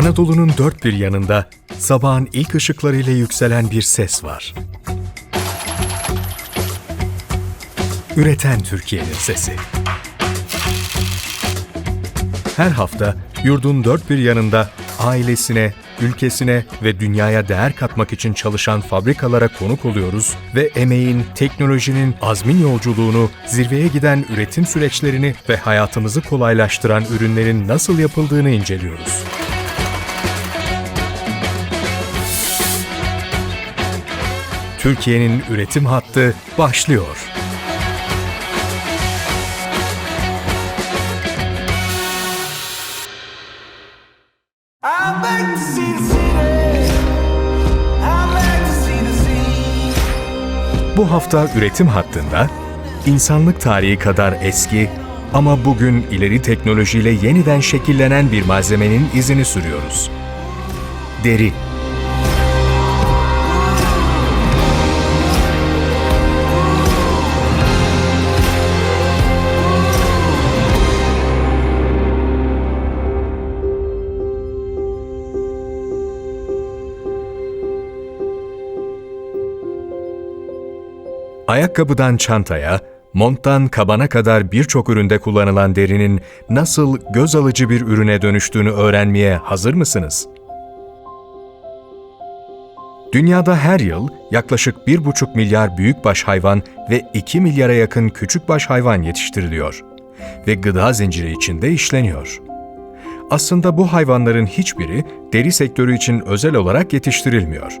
Anadolu'nun dört bir yanında sabahın ilk ışıklarıyla yükselen bir ses var. Üreten Türkiye'nin sesi. Her hafta yurdun dört bir yanında ailesine, ülkesine ve dünyaya değer katmak için çalışan fabrikalara konuk oluyoruz ve emeğin, teknolojinin, azmin yolculuğunu, zirveye giden üretim süreçlerini ve hayatımızı kolaylaştıran ürünlerin nasıl yapıldığını inceliyoruz. Türkiye'nin üretim hattı başlıyor. Bu hafta üretim hattında insanlık tarihi kadar eski ama bugün ileri teknolojiyle yeniden şekillenen bir malzemenin izini sürüyoruz. Deri. Ayakkabıdan çantaya, monttan kabana kadar birçok üründe kullanılan derinin nasıl göz alıcı bir ürüne dönüştüğünü öğrenmeye hazır mısınız? Dünyada her yıl yaklaşık 1,5 milyar büyükbaş hayvan ve 2 milyara yakın küçükbaş hayvan yetiştiriliyor ve gıda zinciri içinde işleniyor. Aslında bu hayvanların hiçbiri deri sektörü için özel olarak yetiştirilmiyor.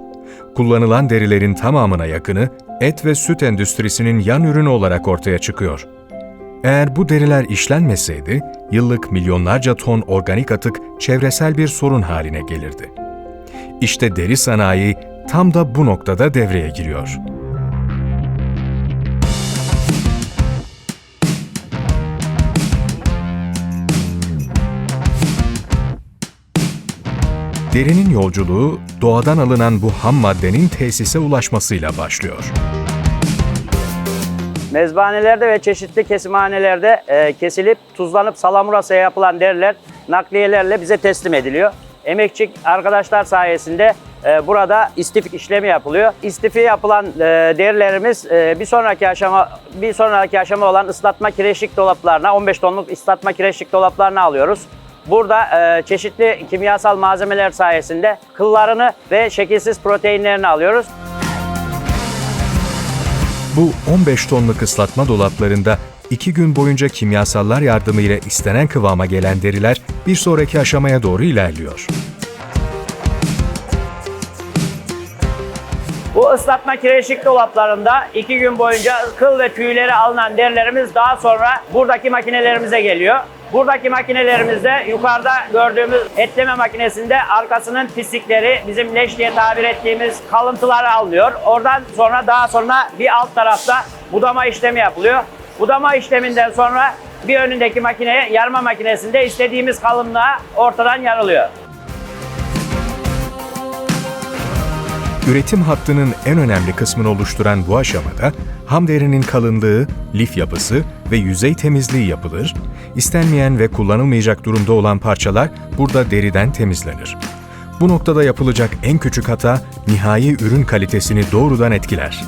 Kullanılan derilerin tamamına yakını et ve süt endüstrisinin yan ürünü olarak ortaya çıkıyor. Eğer bu deriler işlenmeseydi, yıllık milyonlarca ton organik atık çevresel bir sorun haline gelirdi. İşte deri sanayi tam da bu noktada devreye giriyor. Derinin yolculuğu doğadan alınan bu ham maddenin tesise ulaşmasıyla başlıyor. Mezbanelerde ve çeşitli kesimhanelerde e, kesilip tuzlanıp salamurasaya yapılan deriler nakliyelerle bize teslim ediliyor. Emekçi arkadaşlar sayesinde e, burada istif işlemi yapılıyor. İstifi yapılan e, derilerimiz e, bir sonraki aşama bir sonraki aşama olan ıslatma kireçlik dolaplarına 15 tonluk ıslatma kireçlik dolaplarına alıyoruz. Burada e, çeşitli kimyasal malzemeler sayesinde kıllarını ve şekilsiz proteinlerini alıyoruz. Bu 15 tonluk ıslatma dolaplarında 2 gün boyunca kimyasallar yardımıyla istenen kıvama gelen deriler bir sonraki aşamaya doğru ilerliyor. Bu ıslatma kireçlik dolaplarında iki gün boyunca kıl ve tüyleri alınan derilerimiz daha sonra buradaki makinelerimize geliyor. Buradaki makinelerimizde yukarıda gördüğümüz etleme makinesinde arkasının pislikleri bizim leş diye tabir ettiğimiz kalıntılar alınıyor. Oradan sonra daha sonra bir alt tarafta budama işlemi yapılıyor. Budama işleminden sonra bir önündeki makineye yarma makinesinde istediğimiz kalınlığa ortadan yarılıyor. Üretim hattının en önemli kısmını oluşturan bu aşamada ham derinin kalınlığı, lif yapısı ve yüzey temizliği yapılır, istenmeyen ve kullanılmayacak durumda olan parçalar burada deriden temizlenir. Bu noktada yapılacak en küçük hata nihai ürün kalitesini doğrudan etkiler.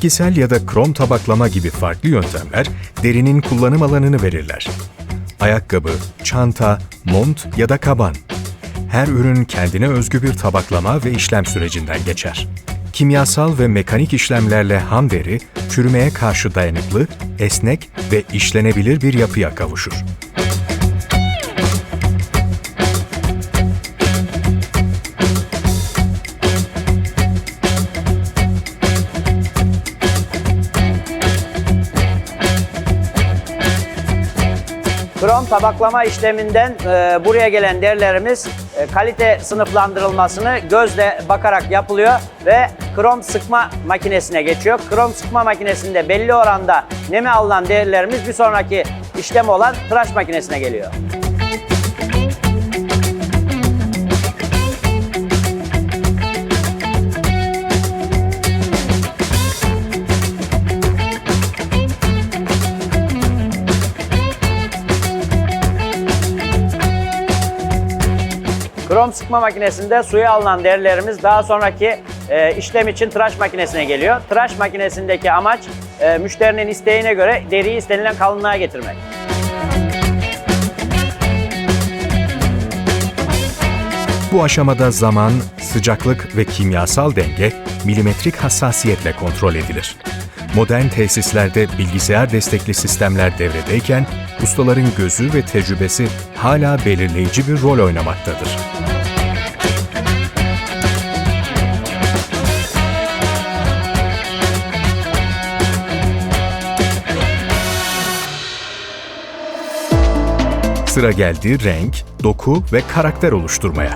Bitkisel ya da krom tabaklama gibi farklı yöntemler derinin kullanım alanını verirler. Ayakkabı, çanta, mont ya da kaban. Her ürün kendine özgü bir tabaklama ve işlem sürecinden geçer. Kimyasal ve mekanik işlemlerle ham deri, çürümeye karşı dayanıklı, esnek ve işlenebilir bir yapıya kavuşur. Krom tabaklama işleminden e, buraya gelen derilerimiz e, kalite sınıflandırılmasını gözle bakarak yapılıyor ve krom sıkma makinesine geçiyor. Krom sıkma makinesinde belli oranda neme alınan derilerimiz bir sonraki işlem olan tıraş makinesine geliyor. Krom sıkma makinesinde suya alınan derilerimiz daha sonraki e, işlem için tıraş makinesine geliyor. Tıraş makinesindeki amaç e, müşterinin isteğine göre deriyi istenilen kalınlığa getirmek. Bu aşamada zaman, sıcaklık ve kimyasal denge milimetrik hassasiyetle kontrol edilir. Modern tesislerde bilgisayar destekli sistemler devredeyken ustaların gözü ve tecrübesi hala belirleyici bir rol oynamaktadır. Sıra geldi renk, doku ve karakter oluşturmaya.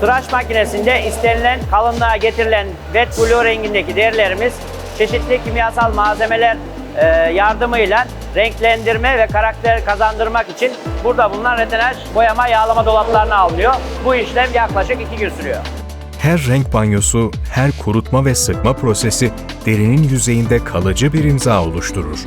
Tıraş makinesinde istenilen kalınlığa getirilen wet blue rengindeki derilerimiz çeşitli kimyasal malzemeler e, yardımıyla renklendirme ve karakter kazandırmak için burada bulunan retenaj boyama yağlama dolaplarına alınıyor. Bu işlem yaklaşık 2 gün sürüyor. Her renk banyosu, her kurutma ve sıkma prosesi derinin yüzeyinde kalıcı bir imza oluşturur.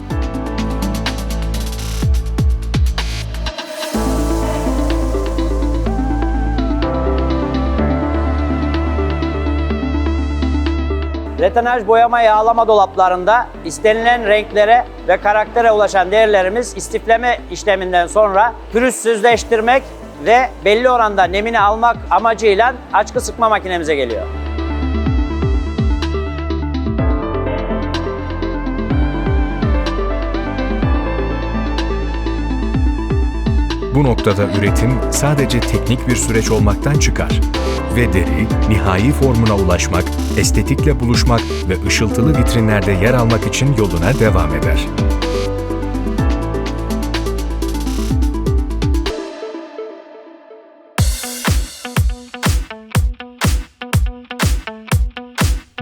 Retenaj boyama yağlama dolaplarında istenilen renklere ve karaktere ulaşan derilerimiz istifleme işleminden sonra pürüzsüzleştirmek ve belli oranda nemini almak amacıyla açkı sıkma makinemize geliyor. Bu noktada üretim sadece teknik bir süreç olmaktan çıkar ve deri nihai formuna ulaşmak, estetikle buluşmak ve ışıltılı vitrinlerde yer almak için yoluna devam eder.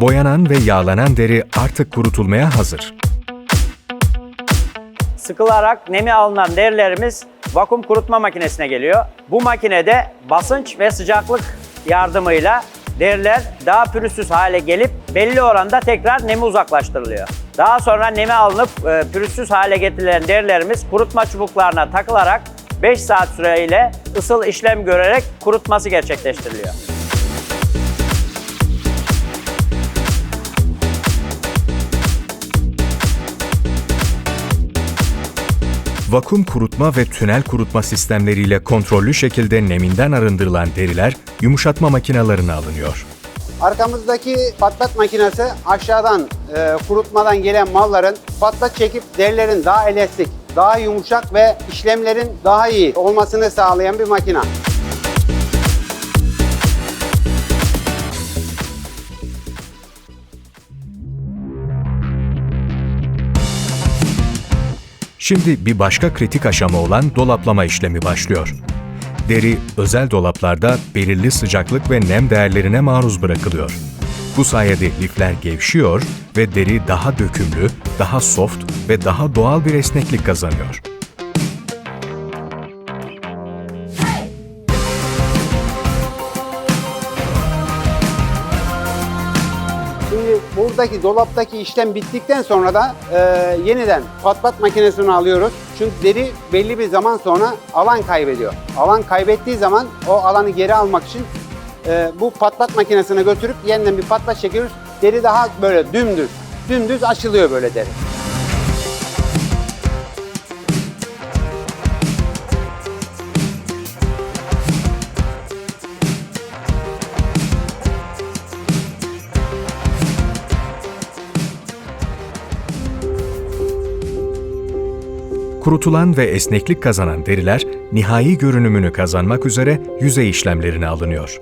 Boyanan ve yağlanan deri artık kurutulmaya hazır. Sıkılarak nemi alınan derilerimiz vakum kurutma makinesine geliyor. Bu makinede basınç ve sıcaklık yardımıyla deriler daha pürüzsüz hale gelip belli oranda tekrar nemi uzaklaştırılıyor. Daha sonra nemi alınıp e, pürüzsüz hale getirilen derilerimiz kurutma çubuklarına takılarak 5 saat süreyle ısıl işlem görerek kurutması gerçekleştiriliyor. Vakum kurutma ve tünel kurutma sistemleriyle kontrollü şekilde neminden arındırılan deriler yumuşatma makinelerine alınıyor. Arkamızdaki patlat makinesi aşağıdan e, kurutmadan gelen malların patlat çekip derilerin daha elastik, daha yumuşak ve işlemlerin daha iyi olmasını sağlayan bir makine. Şimdi bir başka kritik aşama olan dolaplama işlemi başlıyor. Deri özel dolaplarda belirli sıcaklık ve nem değerlerine maruz bırakılıyor. Bu sayede lifler gevşiyor ve deri daha dökümlü, daha soft ve daha doğal bir esneklik kazanıyor. Buradaki dolaptaki işlem bittikten sonra da e, yeniden patlat makinesini alıyoruz. Çünkü deri belli bir zaman sonra alan kaybediyor. Alan kaybettiği zaman o alanı geri almak için e, bu patlat makinesine götürüp yeniden bir patlat çekiyoruz. Deri daha böyle dümdüz, dümdüz açılıyor böyle deri. Kurutulan ve esneklik kazanan deriler nihai görünümünü kazanmak üzere yüzey işlemlerine alınıyor.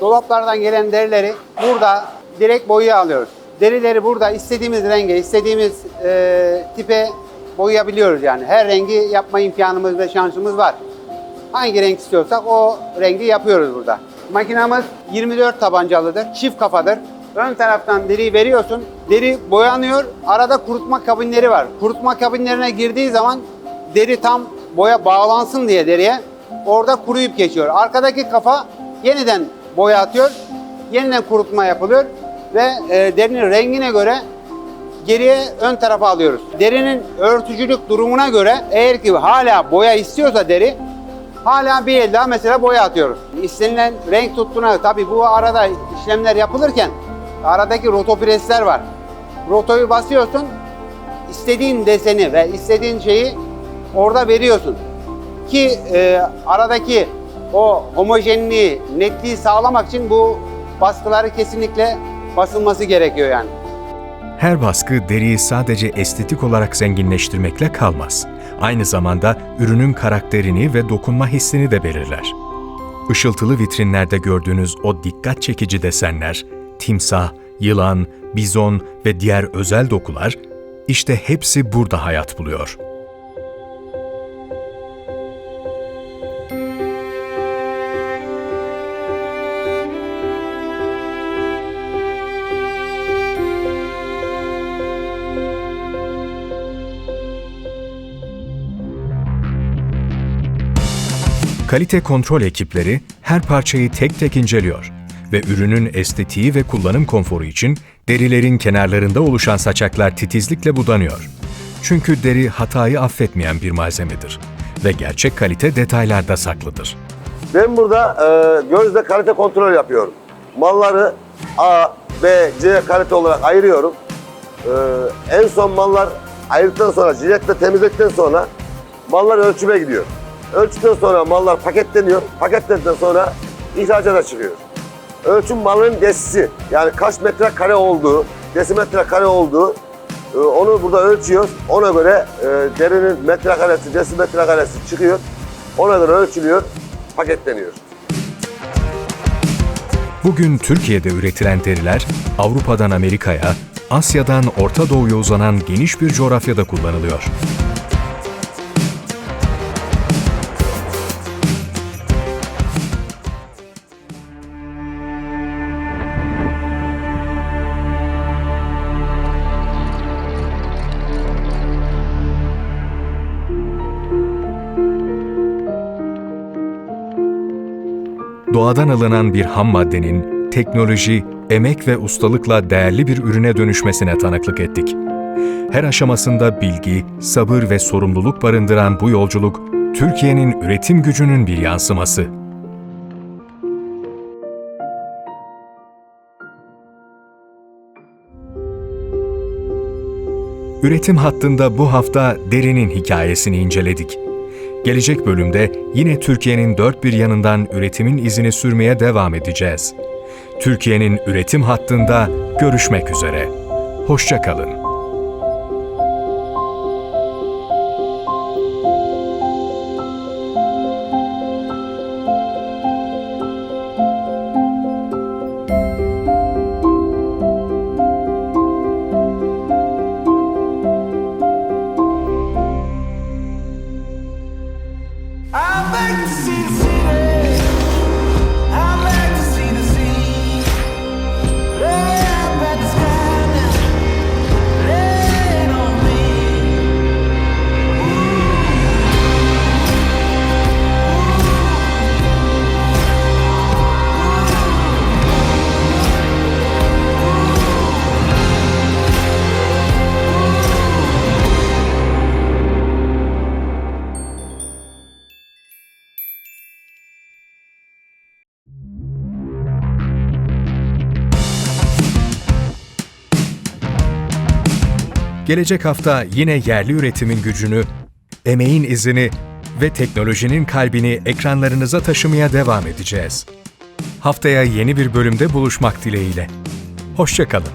Dolaplardan gelen derileri burada direkt boyaya alıyoruz. Derileri burada istediğimiz renge, istediğimiz e, tipe boyayabiliyoruz yani. Her rengi yapma imkanımız ve şansımız var. Hangi renk istiyorsak o rengi yapıyoruz burada. Makinamız 24 tabancalıdır, çift kafadır. Ön taraftan deriyi veriyorsun, deri boyanıyor, arada kurutma kabinleri var. Kurutma kabinlerine girdiği zaman deri tam boya bağlansın diye deriye orada kuruyup geçiyor. Arkadaki kafa yeniden boya atıyor, yeniden kurutma yapılıyor ve e, derinin rengine göre geriye ön tarafa alıyoruz. Derinin örtücülük durumuna göre eğer ki hala boya istiyorsa deri Hala bir el daha mesela boya atıyoruz. İstenilen renk tuttuğuna tabii bu arada işlemler yapılırken aradaki rotopresler var. Rotoyu basıyorsun, istediğin deseni ve istediğin şeyi orada veriyorsun. Ki e, aradaki o homojenliği, netliği sağlamak için bu baskıları kesinlikle basılması gerekiyor yani. Her baskı deriyi sadece estetik olarak zenginleştirmekle kalmaz. Aynı zamanda ürünün karakterini ve dokunma hissini de belirler. Işıltılı vitrinlerde gördüğünüz o dikkat çekici desenler, timsah, yılan, bizon ve diğer özel dokular, işte hepsi burada hayat buluyor. Kalite kontrol ekipleri her parçayı tek tek inceliyor ve ürünün estetiği ve kullanım konforu için derilerin kenarlarında oluşan saçaklar titizlikle budanıyor. Çünkü deri hatayı affetmeyen bir malzemedir ve gerçek kalite detaylarda saklıdır. Ben burada e, gözle kalite kontrol yapıyorum. Malları A, B, C kalite olarak ayırıyorum. E, en son mallar ayırdıktan sonra, jiletle temizledikten sonra mallar ölçüme gidiyor. Ölçüden sonra mallar paketleniyor. Paketlendikten sonra ihracata çıkıyor. Ölçüm malın desisi yani kaç metre kare olduğu, desimetre kare olduğu e, onu burada ölçüyoruz. Ona göre e, derinin metrekaresi, desimetre karesi çıkıyor. Ona göre ölçülüyor, paketleniyor. Bugün Türkiye'de üretilen deriler Avrupa'dan Amerika'ya, Asya'dan Orta Doğu'ya uzanan geniş bir coğrafyada kullanılıyor. Doğadan alınan bir ham maddenin teknoloji, emek ve ustalıkla değerli bir ürüne dönüşmesine tanıklık ettik. Her aşamasında bilgi, sabır ve sorumluluk barındıran bu yolculuk, Türkiye'nin üretim gücünün bir yansıması. Üretim hattında bu hafta derinin hikayesini inceledik. Gelecek bölümde yine Türkiye'nin dört bir yanından üretimin izini sürmeye devam edeceğiz. Türkiye'nin üretim hattında görüşmek üzere. Hoşçakalın. Gelecek hafta yine yerli üretimin gücünü, emeğin izini ve teknolojinin kalbini ekranlarınıza taşımaya devam edeceğiz. Haftaya yeni bir bölümde buluşmak dileğiyle. Hoşçakalın.